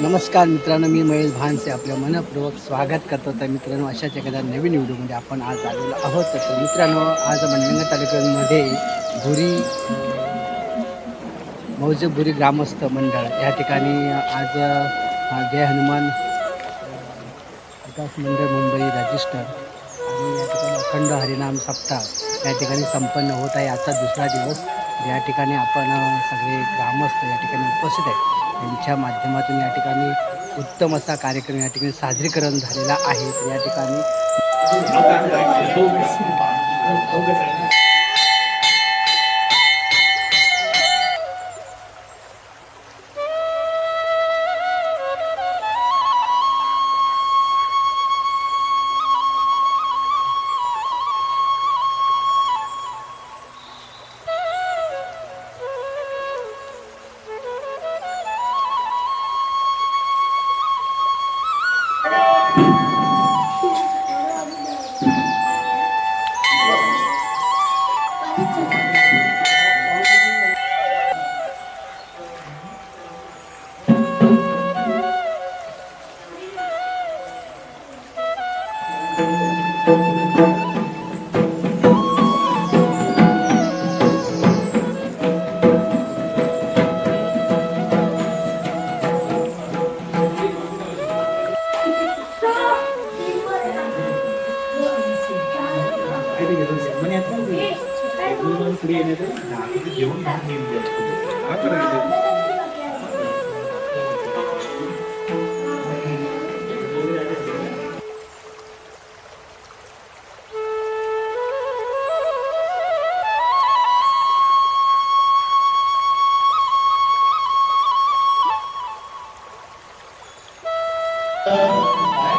नमस्कार मित्रांनो मी महेश भानसे. आपलं मनपूर्वक स्वागत करतो तर मित्रांनो अशाच एखाद्या नवीन व्हिडिओमध्ये आपण आज आलेलो आहोत. तर मित्रांनो आज मंडणगड तालुक्यामध्ये भुरी मौजे ग्रामस्थ मंडळ. या ठिकाणी आज जय हनुमान विकास मंडळ मुंबई रजिस्टर आणि या ठिकाणी अखंड हरिनाम सप्ताह या ठिकाणी संपन्न होत आहे. आजचा दुसरा दिवस या ठिकाणी आपण सगळे ग्रामस्थ या ठिकाणी उपस्थित आहेत. त्यांच्या माध्यमातून या ठिकाणी उत्तम असा कार्यक्रम या ठिकाणी साजरीकरण झालेला आहे. या ठिकाणी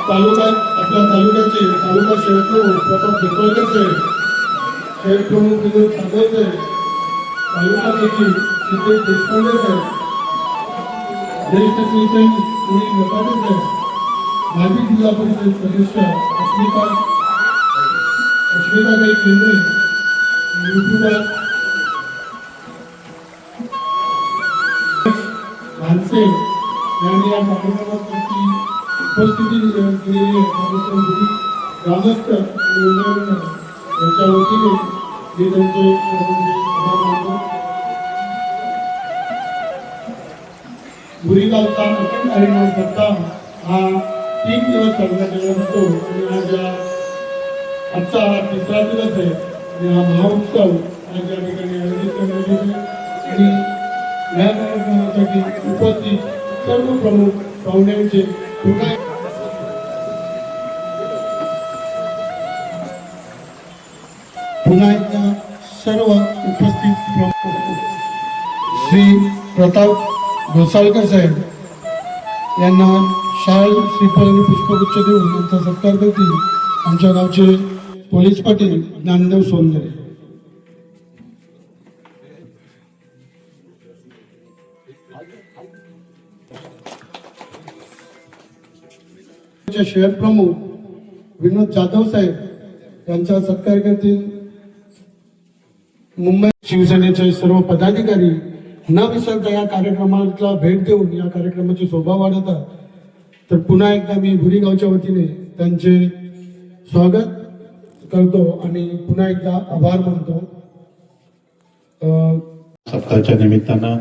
तालुक्यात आपल्या तालुक्याचे तालुका शहर प्रमुख प्रताप देशपांडे साहेब शहर प्रमुख विनोद ठाकरे तालुका सचिव सिद्धेश देशपांडे साहेब ज्येष्ठ शिवसैनिक सुनील मोकाटे साहेब माजी जिल्हा परिषद सदस्य अस्मिता अस्मिताताई केंद्रे युट्यूबर भानसे यांनी या कार्यक्रमासाठी उपस्थिती दिलेली आहे. त्याबद्दल ग्रामस्थ आणि यांच्या वतीने मी त्यांचे आभार मानतो बुरीगावचा अखंड हरिनाम सप्ताह हा तीन दिवस साजरा केला जातो आणि आज या आजचा हा तिसरा दिवस आहे. आणि हा महाउत्सव आज या ठिकाणी आयोजित करण्यात येतो आणि या कार्यक्रमासाठी उपस्थित सर्व प्रमुख पाहुण्यांचे पुन्हा पुन्हा एकदा सर्व उपस्थित श्री प्रताप घोसाळकर साहेब यांना शाल श्रीफळ आणि पुष्पगुच्छ देऊन त्यांचा सत्कार करतील. आमच्या गावचे पोलीस पाटील ज्ञानदेव सोनगरे. शहर प्रमुख विनोद जाधव साहेब यांचा सत्कार करतील. मुंबई शिवसेनेचे सर्व पदाधिकारी न विसरता या कार्यक्रमाला भेट देऊन या कार्यक्रमाची शोभा वाढवतात. तर पुन्हा एकदा मी भुरीगावच्या वतीने त्यांचे स्वागत करतो आणि पुन्हा एकदा आभार मानतो. अं, सप्ताहाच्या निमित्तानं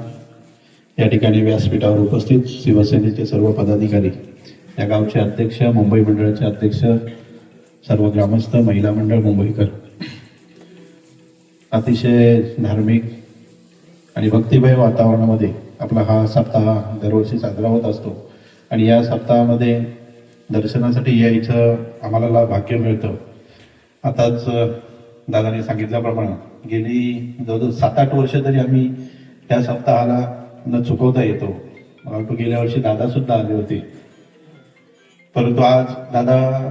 या ठिकाणी व्यासपीठावर उपस्थित शिवसेनेचे सर्व पदाधिकारी या गावचे अध्यक्ष मुंबई मंडळाचे अध्यक्ष सर्व ग्रामस्थ महिला मंडळ मुंबईकर अतिशय धार्मिक आणि भक्तिमय वातावरणामध्ये आपला हा सप्ताह दरवर्षी साजरा होत असतो. आणि या सप्ताहामध्ये दर्शनासाठी यायचं आम्हाला भाग्य मिळतं. आताच दादाने सांगितल्याप्रमाणे गेली जवळजवळ सात आठ वर्ष तरी आम्ही त्या सप्ताहाला न चुकवता येतो. मला वाटतं गेल्या वर्षी दादा सुद्धा आले होते. परंतु आज दादा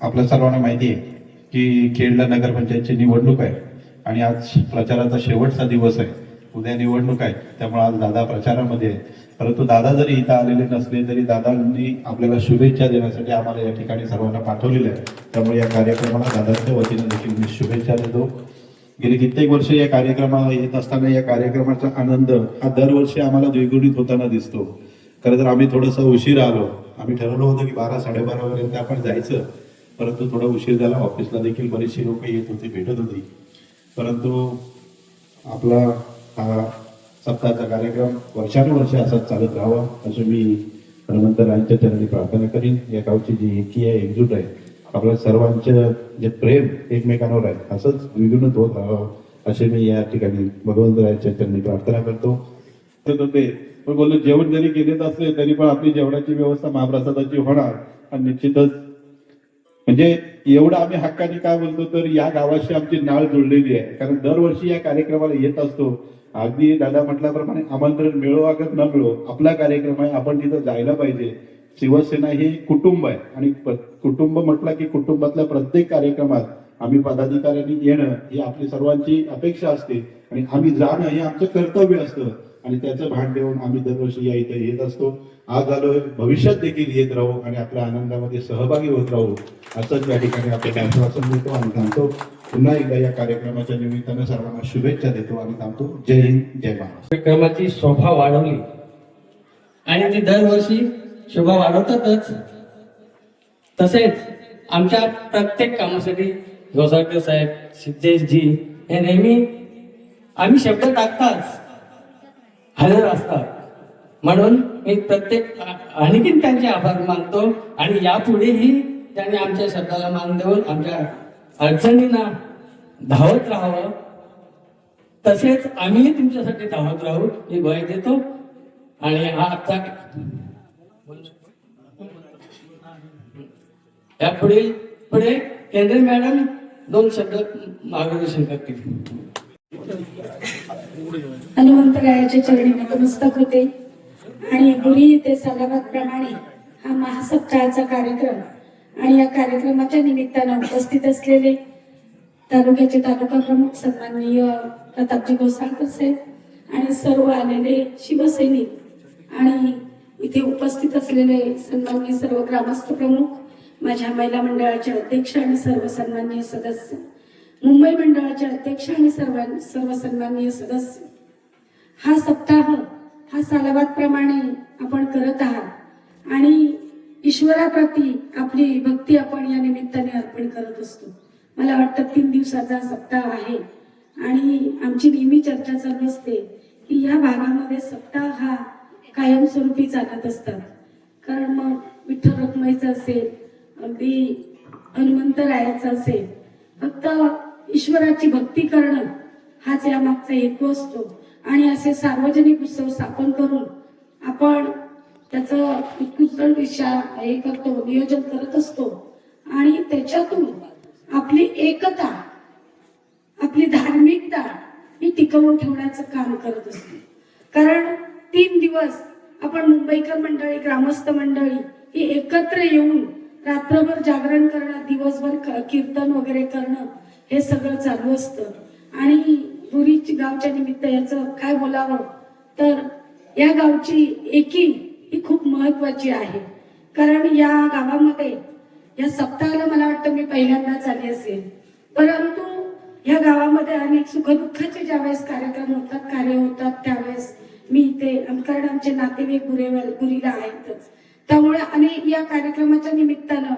आपल्या सर्वांना माहिती आहे की खेडला नगरपंचायतची निवडणूक आहे. आणि आज प्रचाराचा शेवटचा दिवस आहे. उद्या निवडणूक आहे. त्यामुळे आज दादा प्रचारामध्ये आहे परंतु दादा जरी इथं आलेले नसले तरी दादांनी आपल्याला शुभेच्छा देण्यासाठी आम्हाला या ठिकाणी सर्वांना पाठवलेलं आहे त्यामुळे या कार्यक्रमाला दादांच्या वतीने देखील मी शुभेच्छा देतो. गेली कित्येक वर्ष या कार्यक्रमाला येत असताना या कार्यक्रमाचा आनंद हा दरवर्षी आम्हाला द्विगुणित होताना दिसतो. खरं तर आम्ही थोडंसं उशीर आलो. आम्ही ठरवलं होतं की बारा साडेबारापर्यंत आपण जायचं. परंतु थोडा उशीर झाला. ऑफिसला देखील बरीचशी लोक येत होती भेटत होती. परंतु आपला हा सप्ताहाचा कार्यक्रम वर्षानुवर्ष असाच चालत राहावा असं मी हनुमंतरायांच्या चरणी प्रार्थना करीन. या गावची जी एकी आहे एकजूट आहे आपल्या सर्वांचं जे प्रेम एकमेकांवर आहे असंच द्विगुणित होत राहावं असे मी या ठिकाणी भगवंतरायांच्या चरणी प्रार्थना करतो. होते पण बोललो जेवण जरी केलेच असले तरी पण आपली जेवणाची व्यवस्था महाप्रसादाची होणार. आणि निश्चितच म्हणजे एवढं आम्ही हक्काने काय बोलतो? तर या गावाशी आमची नाळ जुळलेली आहे. कारण दरवर्षी या कार्यक्रमाला येत असतो. अगदी दादा म्हटल्याप्रमाणे आमंत्रण मिळो अगर न मिळो आपला कार्यक्रम आहे आपण तिथं जायला पाहिजे. शिवसेना ही कुटुंब आहे. आणि कुटुंब म्हटलं की कुटुंबातल्या प्रत्येक कार्यक्रमात आम्ही पदाधिकाऱ्यांनी येणं ही आपली सर्वांची अपेक्षा असते. आणि आम्ही जाणं हे आमचं कर्तव्य असतं. आणि त्याचं भान देऊन आम्ही दरवर्षी या इथे येत असतो. आज आलोय भविष्यात देखील येत राहू आणि आपल्या आनंदामध्ये सहभागी होत राहू असंच या ठिकाणी आपल्याला आश्वासन देतो आणि थांबतो. पुन्हा एकदा या कार्यक्रमाच्या निमित्तानं सर्वांना शुभेच्छा देतो आणि थांबतो. जय हिंद जय महाराष्ट्र. कार्यक्रमाची शोभा वाढवली. आणि ती दरवर्षी शोभा वाढवतातच. तसेच आमच्या प्रत्येक कामासाठी गोसाळकर साहेब सिद्धेशजी हे नेहमी आम्ही शब्द टाकताच. हजर असतात. म्हणून मी प्रत्येक आणखीन त्यांचे आभार मानतो आणि यापुढेही त्यांनी आमच्या शब्दाला मान देऊन आमच्या अडचणींना धावत राहावं. तसेच आम्हीही तुमच्यासाठी धावत राहू ही भय देतो. आणि हा आजचा या पुढील पुढे केंद्रीय मॅडम दोन शब्द मार्गदर्शन करतील. हनुमंतरायाच्या चरणी नतमस्तक होते. आणि गुरी ते प्रमाणे हा महासप्ताहाचा कार्यक्रम. आणि या कार्यक्रमाच्या निमित्तानं उपस्थित असलेले तालुक्याचे तालुका प्रमुख सन्माननीय प्रतापजी गोसाळकर साहेब आणि सर्व आलेले शिवसैनिक आणि इथे उपस्थित असलेले सन्माननीय सर्व ग्रामस्थ प्रमुख माझ्या महिला मंडळाचे अध्यक्ष आणि सर्व सन्माननीय सदस्य. मुंबई मंडळाचे अध्यक्ष आणि सर्व सर्व सन्माननीय सदस्य. हा सप्ताह हा सालाबादप्रमाणे आपण करत आहात. आणि ईश्वराप्रती आपली भक्ती आपण या निमित्ताने अर्पण करत असतो. मला वाटतं तीन दिवसाचा सप्ताह आहे. आणि आमची नेहमी चर्चा चालू असते की या भागामध्ये सप्ताह हा कायमस्वरूपी चालत असतात. कारण मग विठ्ठल रखमाईचं असेल अगदी हनुमंतरायाचं असेल फक्त ईश्वराची भक्ती करणं हाच या मागचा हेतू असतो. आणि असे सार्वजनिक उत्सव स्थापन करून आपण त्याचं उत्कृष्ट हे करतो नियोजन करत असतो. आणि त्याच्यातून आपली एकता आपली धार्मिकता ही टिकवून ठेवण्याचं काम करत असतो. कारण तीन दिवस आपण मुंबईकर मंडळी ग्रामस्थ मंडळी ही एकत्र येऊन रात्रभर जागरण करणं दिवसभर कीर्तन वगैरे करणं हे सगळं चालू असतं. आणि गुरीची गावच्या निमित्त याचं काय बोलावं? तर या गावची एकी ही खूप महत्वाची आहे. कारण या गावामध्ये या सप्ताहाला मला वाटतं मी पहिल्यांदाच आली असेल. परंतु या गावामध्ये अनेक सुखदुःखाचे ज्यावेळेस कार्यक्रम होतात कार्य होतात त्यावेळेस मी इथे कारण आमचे नातेवाईक गुरेवर गुरीला आहेतच. त्यामुळे अनेक या कार्यक्रमाच्या निमित्तानं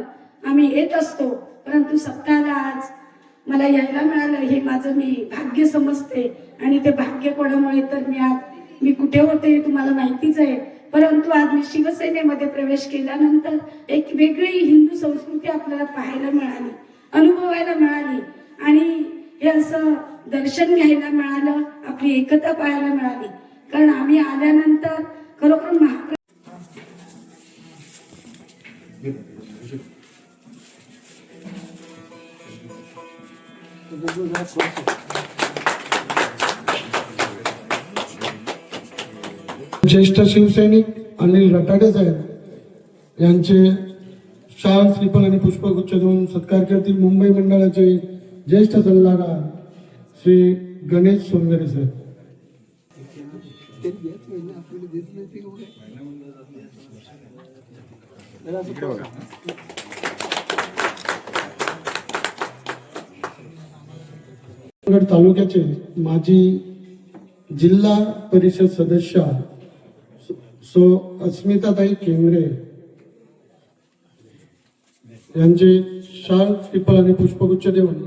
आम्ही येत असतो. परंतु सप्ताहाला आज मला यायला मिळालं हे माझं मी भाग्य समजते. आणि ते भाग्य कोणामुळे तर मी आज मी कुठे होते हे तुम्हाला माहितीच आहे. परंतु आज मी शिवसेनेमध्ये प्रवेश केल्यानंतर एक वेगळी हिंदू संस्कृती आपल्याला पाहायला मिळाली अनुभवायला मिळाली. आणि हे असं दर्शन घ्यायला मिळालं आपली एकता पाहायला मिळाली. कारण आम्ही आल्यानंतर खरोखर महाप्र ज्येष्ठ शिवसैनिक अनिल रटाडे साहेब यांचे शाल श्रीफल आणि पुष्पगुच्छ देऊन सत्कार करतील. मुंबई मंडळाचे ज्येष्ठ सल्लागार श्री गणेश सोनगरे साहेब. रामगड तालुक्याचे माजी जिल्हा परिषद सदस्य सो अस्मिताताई केंद्रे यांचे शाल श्रीफळ आणि पुष्पगुच्छ देऊन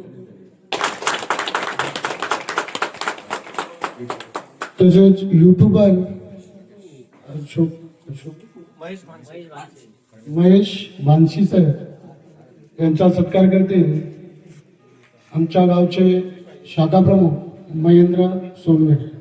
तसेच युट्यूबर अशोक अशोक महेश भानसी साहेब यांचा सत्कार करते. आमच्या गावचे शाखा प्रमुख महेंद्र सोनवणे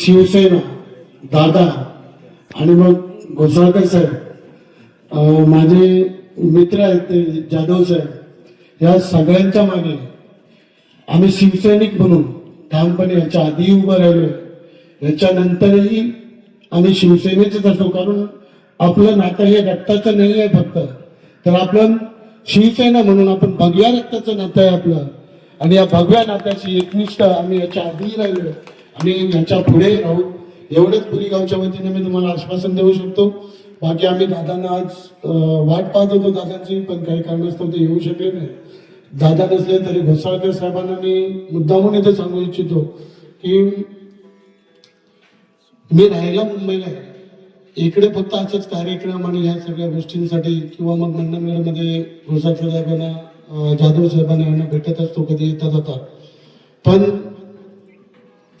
शिवसेना दादा आणि मग घोसाळकर साहेब. माझे मित्र आहेत ते जाधव साहेब या सगळ्यांच्या मागे आम्ही शिवसैनिक म्हणून ठामपणे याच्या आधी उभं राहिलो याच्यानंतरही आम्ही शिवसेनेचेच असो कारण आपलं नातं हे रक्ताचं नाही आहे फक्त. तर आपण शिवसेना म्हणून आपण भगव्या रक्ताचं नातं आहे आपलं. आणि या भगव्या नात्याची एकनिष्ठ आम्ही याच्या आधी राहिलो आणि याच्यापुढे राहू. एवढंच पुरी गावच्या वतीने मी तुम्हाला आश्वासन देऊ शकतो. बाकी आम्ही दादांना आज वाट पाहत होतो दादांची पण काही कारणास्तव ते येऊ शकले नाही. दादा नसले तरी घोसाळकर साहेबांना मी मुद्दामून इथे सांगू इच्छितो की मी राहायला मुंबईला आहे. इकडे फक्त असंच कार्यक्रम आणि ह्या सगळ्या गोष्टींसाठी किंवा मग मंडळमेळामध्ये घोसाळकर साहेबांना जाधव साहेबांना यांना भेटत असतो कधी येता जाता. पण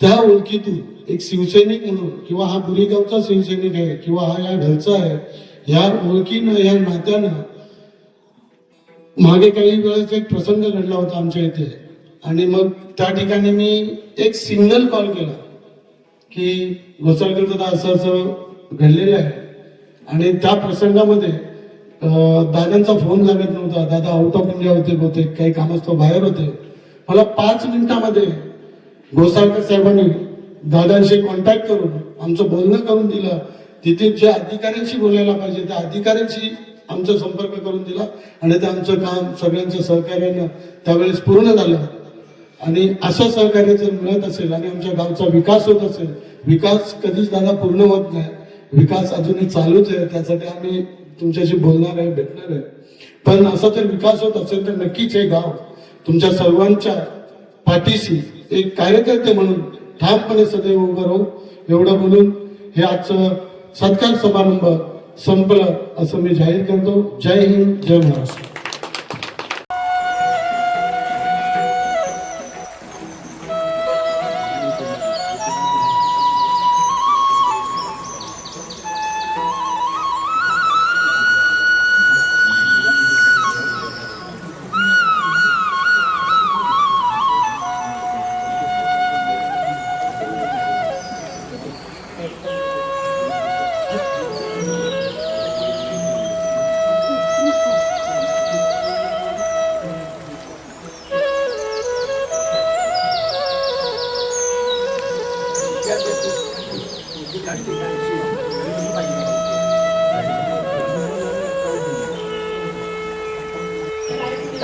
त्या ओळखीतून एक शिवसैनिक म्हणून किंवा हा बुरीगावचा शिवसैनिक आहे किंवा हा या ढलचा आहे या ओळखीनं या नात्यानं मागे काही वेळेस एक प्रसंग घडला होता आमच्या इथे. आणि मग त्या ठिकाणी मी एक सिंगल कॉल केला की घोसाळकर दादा असं असं घडलेलं आहे. आणि त्या प्रसंगामध्ये दादांचा फोन लागत नव्हता. दादा आउट ऑफ इंडिया होते बहुतेक काही कामास्तव बाहेर होते. मला पाच मिनिटामध्ये गोसाळकर साहेबांनी दादांशी कॉन्टॅक्ट करून आमचं बोलणं करून दिलं. तिथे ज्या अधिकाऱ्यांशी बोलायला पाहिजे त्या अधिकाऱ्यांशी आमचा संपर्क करून दिला. आणि ते आमचं काम सगळ्यांच्या सहकार्यानं त्यावेळेस पूर्ण झालं. आणि असं सहकार्य जर मिळत असेल आणि आमच्या गावचा विकास होत असेल विकास कधीच दादा पूर्ण होत नाही. विकास अजूनही चालूच आहे. त्यासाठी आम्ही तुमच्याशी बोलणार आहे भेटणार आहे. पण असा जर विकास होत असेल तर नक्कीच हे गाव तुमच्या सर्वांच्या पाठीशी एक कार्यकर्ते म्हणून ठामपणे सदैव उभं राहू एवढं बोलून हे आजचं सत्कार समारंभ संपलं असं मी जाहीर करतो. जय हिंद जय महाराष्ट्र.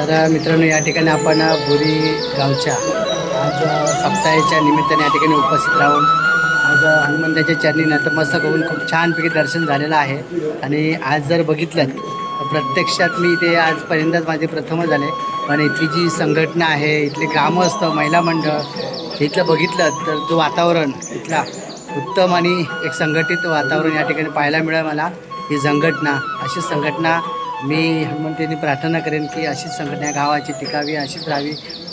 तर मित्रांनो या ठिकाणी आपण बोरी गावच्या आज सप्ताहाच्या निमित्ताने या ठिकाणी उपस्थित राहून आज हनुमंताच्या चरणी नतमस्तक होऊन खूप छानपैकी दर्शन झालेलं आहे. आणि आज जर बघितलं तर प्रत्यक्षात मी ते आजपर्यंतच माझे प्रथमच झाले. पण इथली जी संघटना आहे इथले ग्रामस्थ महिला मंडळ इथलं बघितलं तर जो वातावरण इथला उत्तम आणि एक संघटित वातावरण या ठिकाणी पाहायला मिळालं मला. ही संघटना अशी संघटना मी हनुमंतीने प्रार्थना करेन की अशीच संघटना गावाची टिकावी अशीच राहावी.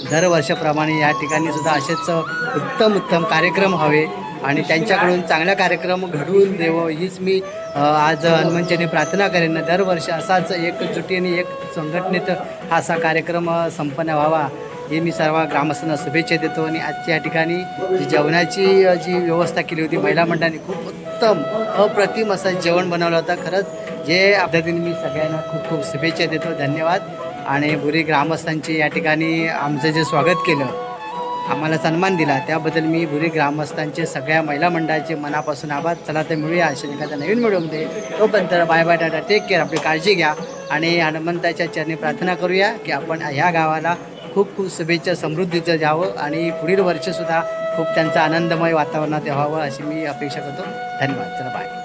दरवर्षाप्रमाणे या ठिकाणी सुद्धा असेच उत्तम उत्तम कार्यक्रम हवे आणि त्यांच्याकडून चांगला कार्यक्रम घडवून देवं हीच मी आज हनुमंतीने प्रार्थना करेन. दरवर्षी असाच एकजुटीने एक संघटनेत असा कार्यक्रम संपन्न व्हावा. हे मी सर्व ग्रामस्थांना शुभेच्छा देतो आणि आजच्या या ठिकाणी जी जेवणाची जी व्यवस्था केली होती महिला मंडळाने खूप उत्तम अप्रतिम असं जेवण बनवलं होतं. खरंच जे पद्धतीने मी सगळ्यांना खूप खूप शुभेच्छा देतो धन्यवाद. आणि बुरी ग्रामस्थांचे या ठिकाणी आमचं जे स्वागत केलं आम्हाला सन्मान दिला त्याबद्दल मी बुरी ग्रामस्थांचे सगळ्या महिला मंडळाचे मनापासून आभार. चला तर मिळूया अशा एखाद्या नवीन व्हिडिओमध्ये. तोपर्यंत bye bye tata take care आपली काळजी घ्या. आणि हनुमंताच्या चरणी प्रार्थना करूया की आपण ह्या गावाला खूप खूप शुभेच्छा समृद्धीचं जावं आणि पुढील वर्षसुद्धा खूप त्यांचं आनंदमय वातावरणात व्हावं अशी मी अपेक्षा करतो. धन्यवाद. चला बाय